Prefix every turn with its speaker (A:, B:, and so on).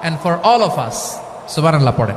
A: and for all of us সুবান আল্লাহ পড়ে